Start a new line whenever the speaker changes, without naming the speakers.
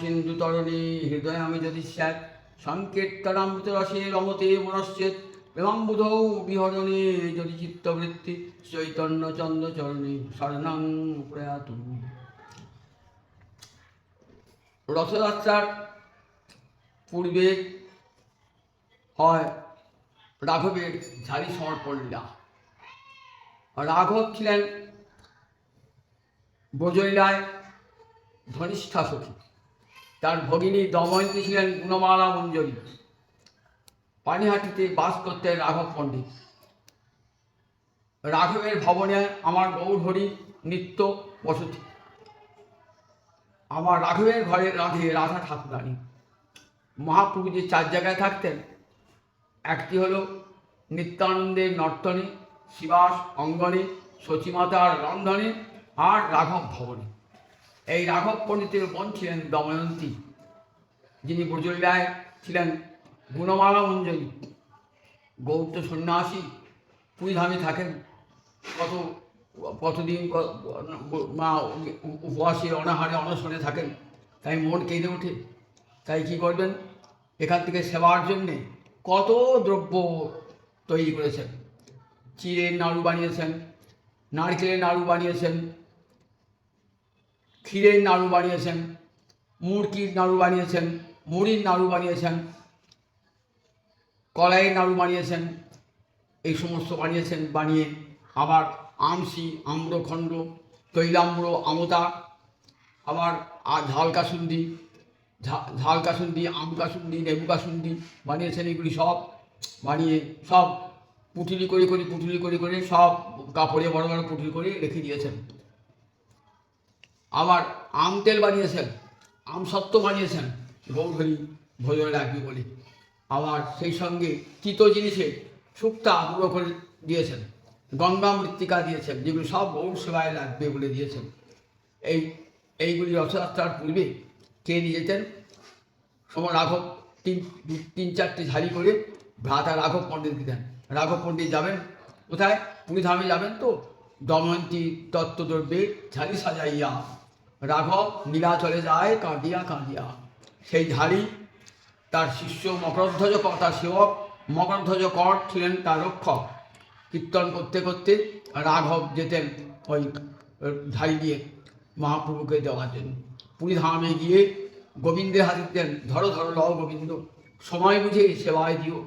সিন্ধু তরণী হৃদয় আমি যদি স্যাত সংকেতরামৃত রসে রমতে মনশ্চেত প্রেমাম্বুধৌ বিহরণে যদি চিত্তবৃত্তি চৈতন্য চন্দ্র চরণে শরণাং প্রয়াত। রথযাত্রার পূর্বে হয় রাঘবের ঝাড়ি সমর্পণ লীলা। রাঘব ছিলেন ব্রজলীলায় ধনিষ্ঠা সখী তার ভগিনী দময়ন্তী ছিলেন গুণমালা মঞ্জরী। পানিহাটিতে বাস করতেন রাঘব পণ্ডিত। রাঘবের ভবনে আমার গৌরহরি নিত্য বসতি। আমার রাঘবের ঘরে রাধে, রাধা ঠাকুরানী। মহাপ্রভু যে চার জায়গায় থাকতেন। একটি হলো নিত্যানন্দের নর্তনে, শিবাস, অঙ্গনে সচিমাতার রন্ধনে আর রাঘব ভবনে। এই রাঘব পণ্ডিতের বোন ছিলেন দময়ন্তী, যিনি ব্রজলীলায় ছিলেন গুণমালা মঞ্জরী। গৌত্র সন্ন্যাসী পুরীধামে থাকেন। কত, কতদিন মা উপবাসে অনাহারে অনশনে থাকেন। তাই মন কেঁদে ওঠে। তাই কি করবেন? এখান থেকে সেবার জন্যে কত দ্রব্য তৈরি করেছেন। চিড়ের নাড়ু বানিয়েছেন, নারকেলের নাড়ু বানিয়েছেন ক্ষীরের নাড়ু বানিয়েছেন, মুরগির নাড়ু বানিয়েছেন, মুড়ির নাড়ু বানিয়েছেন, কলাইয়ের নাড়ু বানিয়েছেন, এই সমস্ত বানিয়েছেন, বানিয়ে আবার আমসি, আম্রখণ্ড, তৈলাম্র, আমতা, আবার আর ঝাল কাসুন্দি ঝা- ঝাল কাসুন্দি আম কাসুন্দি লেবু কাসুন্দি বানিয়েছেন, এগুলি সব বানিয়ে সব পুটুলি করে করে পুটুলি করে করে সব কাপড়ে বড় বড় পুটুলি করে রেখে দিয়েছেন। আবার আম তেল বানিয়েছেন, আম সত্ত্ব বানিয়েছেন গৌরহরি ভোজন রাখবি বলে। আবার সেই সঙ্গে তিতো জিনিসে শুক্তা গুঁড়ো করে দিয়েছেন, গঙ্গা মৃত্তিকা দিয়েছেন, যেগুলো সব গৌর সেবায় লাগবে বলে দিয়েছেন। এই, এইগুলি রথযাত্রার পূর্বে কে নিয়ে যেতেন সময় রাঘব তিন তিন চারটে ঝাড়ি করে ভ্রাতা রাঘব পণ্ডিত দিতেন রাঘব পণ্ডিত যাবেন কোথায়? পুরীধামে যাবেন তো? দময়ন্তী তত্ত্বদ্রব্যে ঝাড়ি সাজাইয়া, রাঘব নীলা চলে যায় কাঁদিয়া কাঁদিয়া। সেই ঝাড়ি তার শিষ্য মকরধ্বজ কর তার সেবক মকরধ্বজ কর ছিলেন তার রক্ষক। কীর্তন করতে করতে রাঘব যেতেন ওই ঝাড়ি দিয়ে মহাপ্রভুকে দেওয়ার জন্য। পুরীধামে গিয়ে গোবিন্দের হাতে দিতেন, ধরো ধরো লও গোবিন্দ, সময় বুঝে সেবায় দিও।